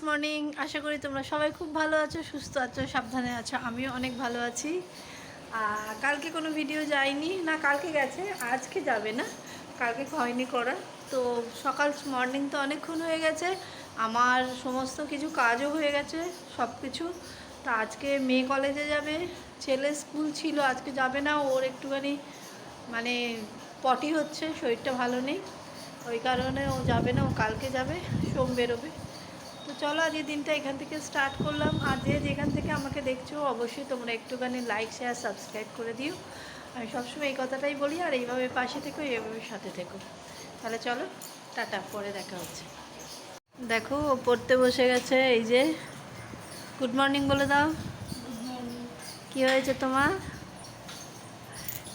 Good morning আশা করি তোমরা সবাই খুব ভালো আছো, সুস্থ আছো, সাবধানে আছো। আমিও অনেক ভালো আছি। কালকে কোনো ভিডিও যায়নি না কালকে গেছে, আজকে যাবে না। কালকে হয়নি করা তো সকাল মর্নিং তো অনেকক্ষণ হয়ে গেছে, আমার সমস্ত কিছু কাজও হয়ে গেছে সব কিছু তা আজকে মেয়ে কলেজে যাবে, ছেলে স্কুল ছিল, আজকে যাবে না, ওর একটুখানি মানে পটি হচ্ছে, শরীরটা ভালো নেই। ওই কারণে ও যাবে না, ও কালকে যাবে, সোম বেরোবে। চলো আজকে দিনটা এখান থেকে স্টার্ট করলাম। আর যে যেখান থেকে আমাকে দেখছ, অবশ্যই তোমরা একটুখানি লাইক শেয়ার সাবস্ক্রাইব করে দিও। আমি সবসময় এই কথাটাই বলি, আর এইভাবে পাশে থেকো, এইভাবে সাথে থেকো। তাহলে চলো, টাটা, পরে দেখা হচ্ছে। দেখো ও পড়তে বসে গেছে, এই যে গুড মর্নিং বলে দাও। কি হয়েছে তোমার?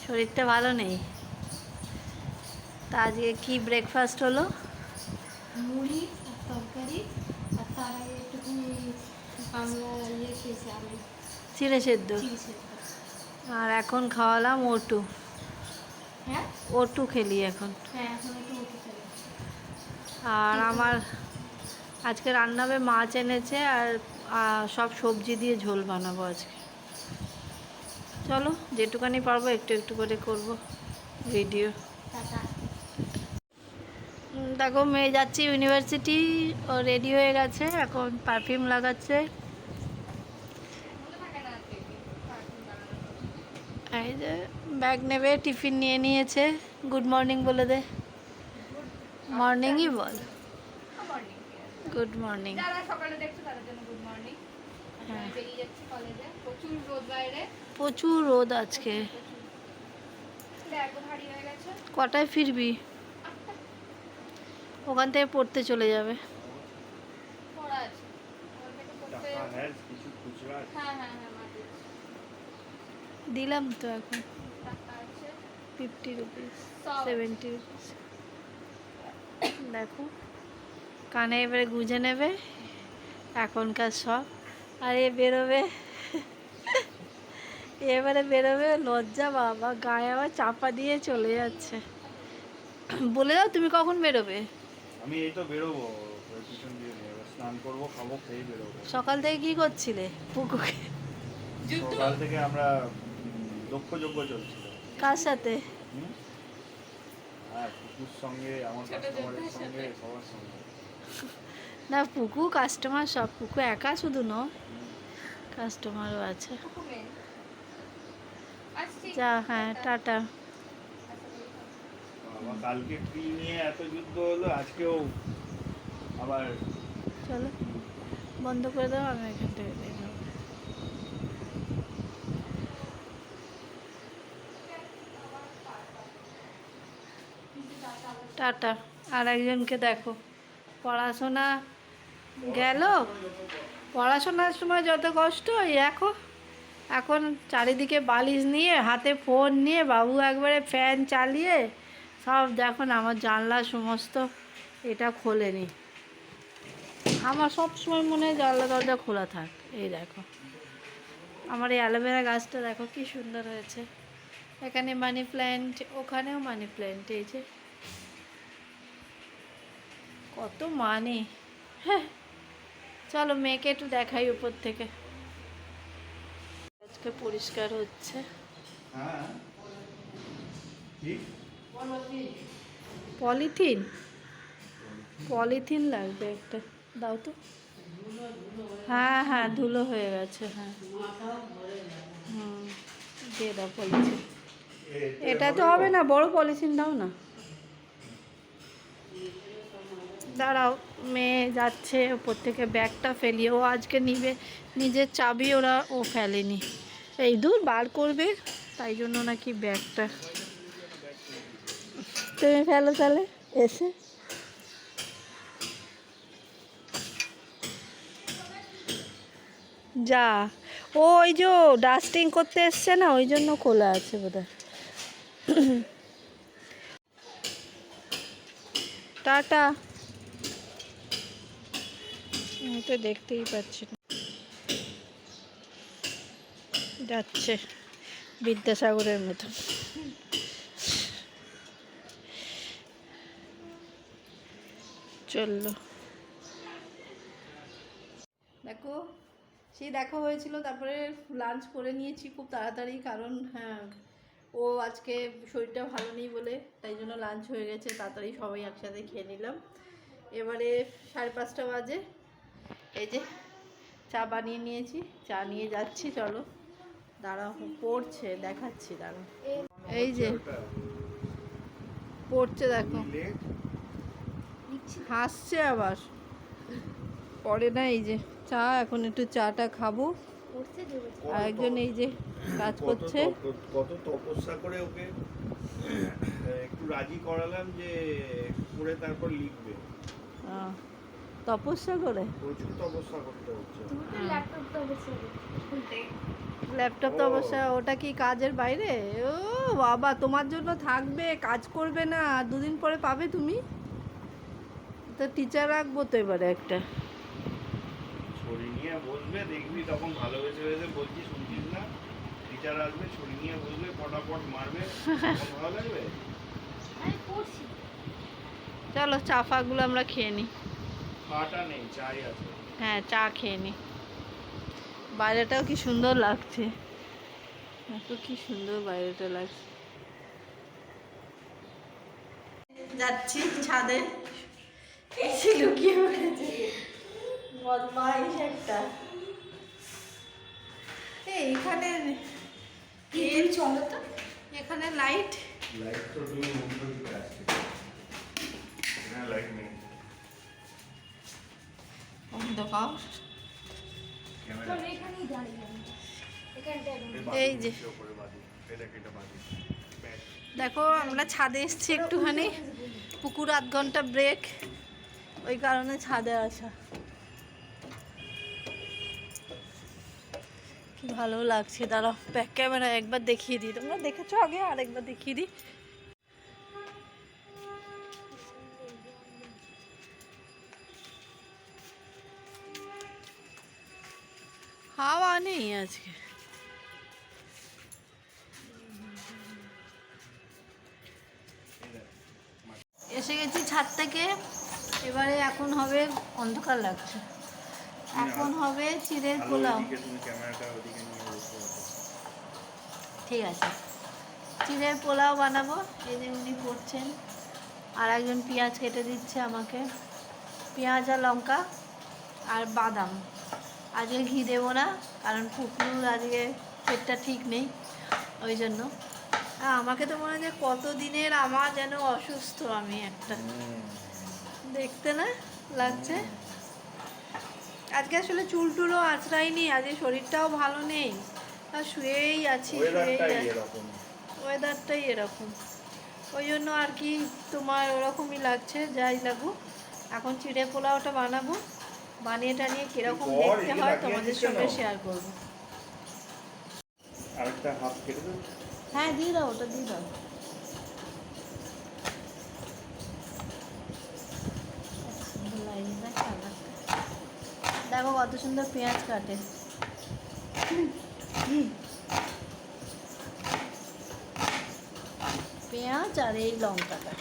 শরীরটা ভালো নেই? তা আজকে কি ব্রেকফাস্ট হলো? মুড়ি তরকারি। চিড়ে সেদ্ধ? আর এখন খাওয়ালাম ওটু। হ্যাঁ? ওটু খেলি এখন। হ্যাঁ আর আমার আজকে রান্না হবে মাছ এনেছে আর সব সবজি দিয়ে ঝোল বানাবো আজকে। চলো যেটুকানি পারব একটু একটু করে করব ভিডিও। দেখো মেয়ে যাচ্ছে ইউনিভার্সিটি ও রেডি হয়ে গেছে এখন পারফিউম লাগাচ্ছে। এই যে ব্যাগ নেবে টিফিন নিয়ে নিয়েছে। গুড মর্নিং বলে দে। মর্নিংই বল। গুড মর্নিং সকালে দেখছ তাদের জন্য গুড মর্নিং প্রচুর রোদ আজকে। কটায় ফিরবি? ওখান থেকে পড়তে চলে যাবে। হ্যাঁ? হ্যাঁ হ্যাঁ। দিলাম তো এখন। ফিফটি রুপিস সেভেন্টি রুপিস দেখো কানে এবারে গুঁজে নেবে এখনকার সব। আর এ বেরোবে। এবারে বেরোবে লজ্জা বাবা গায়ে আবার চাপা দিয়ে চলে যাচ্ছে। বলে দাও তুমি কখন বেরোবে। আমি এই তো বেরোবো পিছন দিয়ে স্নান করব খাব খেয়ে বেরোবো। সকাল থেকে কি করছিলে পুকুকে সকাল থেকে আমরা দক্ষযজ্ঞ চলছিল। কার সাথে? হ্যাঁ কুকুর সঙ্গে আমার কাস্টমারের সঙ্গে সবার সঙ্গে। না পুকু কাস্টমার সব পুকু একা শুধু ন? কাস্টমারও আছে। যা হ্যাঁ টাটা। বাবা কালকে ফ্রি নিয়ে এত যুদ্ধ হলো? আজকেও আবার চলো। বন্ধ করে দাও, আমি এখান থেকে হব। টাটা। আর একজনকে দেখো। পড়াশোনা গেল? পড়াশোনার সময় যত কষ্ট দেখো। এখন চারিদিকে বালিশ নিয়ে, হাতে ফোন নিয়ে, বাবু একবারে ফ্যান চালিয়ে সব দেখো না, আমার জানলা সমস্ত এটা খোলেনি আমার সব সময় মনে হয় জানলা দরজা খোলা থাক, এই দেখো। আমার এই অ্যালোভেরা গাছটা দেখো কি সুন্দর হয়েছে। এখানে মানি প্ল্যান্ট, ওখানেও মানি প্ল্যান্ট, এই যে। কত মানি। হ্যাঁ চলো মেয়েকে একটু দেখাই উপর থেকে। আজকে পরিষ্কার হচ্ছে। হ্যাঁ। পলিথিন? পলিথিন লাগবে একটা। দাও তো। হ্যাঁ হ্যাঁ ধুলো হয়ে গেছে হ্যাঁ। হুম, দিয়ে দাও পলিথিন। এটা তো হবে না, বড় পলিথিন দাও না। দাঁড়াও, মেয়ে যাচ্ছে, ওপর থেকে ব্যাগটা ফেলিয়ে, ও আজকে নিবে, নিজের চাবি ওরা, ও ফেলেনি। এই দূর, বার করবে, তাই জন্য নাকি ব্যাগটা। তুমি ফেলো তাহলে, এসে। যা, ও ওই যে ডাস্টিং করতে এসছে না, ওই জন্য খোলা আছে বোধ টাটা। আমি তো দেখতেই পাচ্ছি না। যাচ্ছে বিদ্যাসাগরের মতো। চলল। দেখো সেই দেখা হয়েছিল তারপরে লাঞ্চ করে নিয়েছি খুব তাড়াতাড়ি কারণ হ্যাঁ ও আজকে শরীরটা ভালো নেই বলে তাই জন্য লাঞ্চ হয়ে গেছে তাড়াতাড়ি সবাই একসাথে খেয়ে নিলাম। এবারে সাড়ে পাঁচটা বাজে এই যে চা বানিয়ে নিয়েছি চা নিয়ে যাচ্ছি চলো। দাঁড়াও পড়ছে দেখাচ্ছি দাঁড়াও। এই যে পড়ছে দেখো। হাসছে আবার। পরে না এই যে চা এখন একটু চাটা খাব। পড়তে দেবো আর একজন এই যে কাজ করছে। কত তপস্যা করে ওকে? একটু রাজি করালাম যে পড়ে তারপর লিখবে। তপস্যা করে? প্রচুর তপস্যা করতে হচ্ছে। তুমি ল্যাপটপ তো। অবশ্য ওটা কি কাজের বাইরে? ও বাবা তোমার জন্য থাকবে কাজ করবে না আর দুদিন পরে পাবে তুমি? তো টিচার রাখব তো এবারে একটা। ছড়ি নিয়ে বসবে দেখবি তখন ভালোবেসে বেসে বলছি শুনছিস না? টিচার আসবে ছড়ি নিয়ে বসবে পটাপট মারবে ভালো লাগবে? চলো চা ফাগুলো আমরা খেয়ে নিই খাটা নেই চাই আছে। হ্যাঁ চা খেয়ে নিই বাইরেটাও কি সুন্দর লাগছে। এত কি সুন্দর বাইরেটা লাগছে। যাচ্ছি ছাদে। এসে লুকিয়ে পড়েছে বদমাইশ একটা। এই এখানে এই চলো তো। এখানে লাইট লাইট তো তুমি দিকে আসছে লাইট নেই। অন্ধকার। এই যে। দেখো আমরা ছাদে এসেছি একটুখানি। পুকুর আধ ঘণ্টা ব্রেক ওই কারণে ছাদে আসা। ভালো লাগছে, দাঁড়াও ব্যাক ক্যামেরা একবার দেখিয়ে দিই। তোমরা দেখেছ আগে? আর একবার দেখিয়ে দিই। হাওয়া নেই আজকে। এসে গেছি ছাদ থেকে। এবারে এখন হবে অন্ধকার লাগছে। এখন হবে চিড়ের পোলাও ঠিক আছে। চিড়ের পোলাও বানাবো এই যে উনি করছেন। আর একজন পেঁয়াজ কেটে দিচ্ছে আমাকে। পেঁয়াজ আর লঙ্কা আর বাদাম। আজকে ঘি দেবো না কারণ পুকুর আজকে পেটটা ঠিক নেই ওই জন্য। আমাকে তো মনে হয় যে কত দিনের আমার যেন অসুস্থ আমি একটা। দেখতে না লাগছে। আজকে আসলে চুল টুলও আঁচড়াইনি আজকে শরীরটাও ভালো নেই। আর শুয়েই আছি ওয়েদারটাই এরকম। ওই জন্য আর কি তোমার ওরকমই লাগছে যাই লাগুক। এখন চিড়ে পোলাওটা বানাবো। বানিয়ে টানিয়ে কীরকম কর, দেখতে হয় তোমাদের সঙ্গে শেয়ার করব। হ্যাঁ দিয়ে দাও ওটা দিয়ে দাও। কত সুন্দর পেঁয়াজ কাটে। পেঁয়াজ আর এই লঙ্কাটা।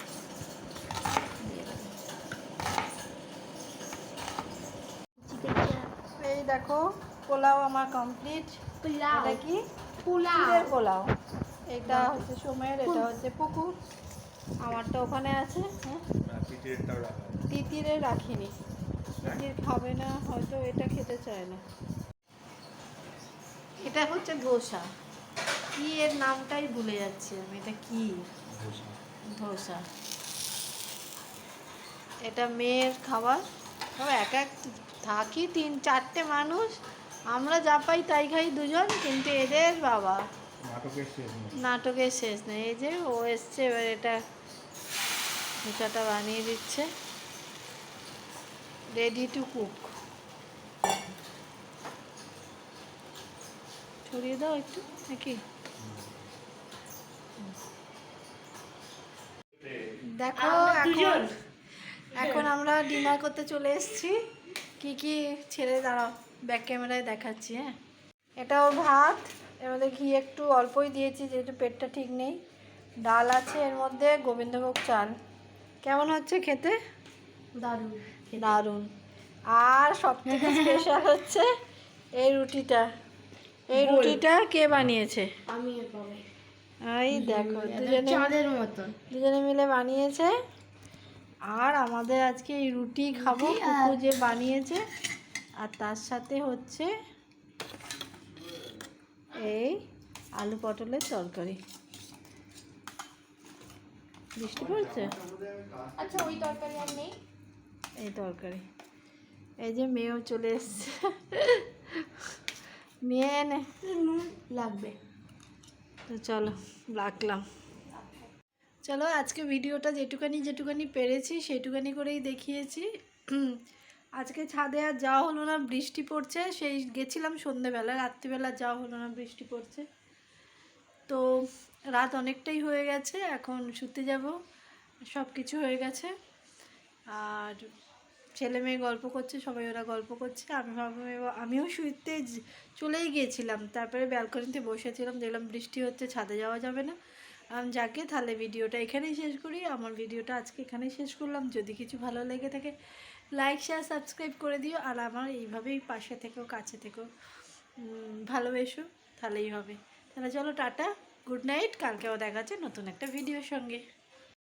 এই দেখো পোলাও আমার কমপ্লিট পোলাও? এটা কি? পোলাও? পোলাও। এটা হচ্ছে সোমের এটা হচ্ছে পুকুর। আমারটা ওখানে আছে হ্যাঁ। তিতিরে রাখিনি। তিতির খাবে না হয়তো এটা খেতে চায় না। এটা হচ্ছে ধোসা। কি এর নামটাই ভুলে যাচ্ছি আমি এটা কি? ধোসা। এটা মেয়ের খাবার। তবে এক এক থাকি তিন চারটে মানুষ। আমরা যা পাই তাই খাই দুজন কিন্তু এদের বাবা। নাটকের শেষ নেই। নাটকের শেষ নেই। এই যে ও এসছে এবার এটা ধোসাটা বানিয়ে দিচ্ছে। রেডি টু কুক ছড়িয়ে দাও একটু নাকি? দেখো এখন এখন আমরা ডিনার করতে চলে এসেছি। কি কি ছেড়ে দাঁড়াও ব্যাক ক্যামেরায় দেখাচ্ছি হ্যাঁ? এটা ওর ভাত এর মধ্যে ঘি একটু অল্পই দিয়েছি যেহেতু পেটটা ঠিক নেই। ডাল আছে এর মধ্যে গোবিন্দভোগ চাল। কেমন হচ্ছে খেতে? দারুণ। দারুণ। আর সব থেকে স্পেশাল হচ্ছে এই রুটিটা। এই রুটিটা কে বানিয়েছে? আমি এই দেখো দুজনে চাঁদের মতন। দুজনে মিলে বানিয়েছে। আর আমাদের আজকে এই রুটি খাব কুকু যে বানিয়েছে। আর তার সাথে হচ্ছে এই আলু পটলের তরকারি। বৃষ্টি পড়ছে? আচ্ছা ওই তরকারি আর নেই। এই তরকারি। এই যে মেয়েও চলে এসছে। নিয়ে এনে। লাগবে। তো চলো রাখলাম। চলো আজকে ভিডিওটা যেটুকানি যেটুকানি পেরেছি সেটুকানি করেই দেখিয়েছি। আজকে ছাদে আর যাওয়া হলো না বৃষ্টি পড়ছে। সেই গেছিলাম সন্ধেবেলা রাত্রিবেলা যাওয়া হলো না বৃষ্টি পড়ছে। তো রাত অনেকটাই হয়ে গেছে এখন শুতে যাব। সব কিছু হয়ে গেছে। আর ছেলে মেয়ে গল্প করছে, সবাই ওরা গল্প করছে। আমি ভাবলাম আমিও শুইতে চলেই গিয়েছিলাম। তারপরে ব্যালকনিতে বসেছিলাম, দেখলাম বৃষ্টি হচ্ছে, ছাদে যাওয়া যাবে না। আমি যাকে, তাহলে ভিডিওটা এখানেই শেষ করি। আমার ভিডিওটা আজকে এখানেই শেষ করলাম। যদি কিছু ভালো লেগে থাকে, লাইক শেয়ার সাবস্ক্রাইব করে দিও। আর আমার এইভাবেই পাশে থেকেও, কাছে থেকেও ভালোবেসো, তাহলেই হবে। তাহলে চলো, টাটা, গুড নাইট। কালকেও দেখা যাচ্ছে নতুন একটা ভিডিওর সঙ্গে।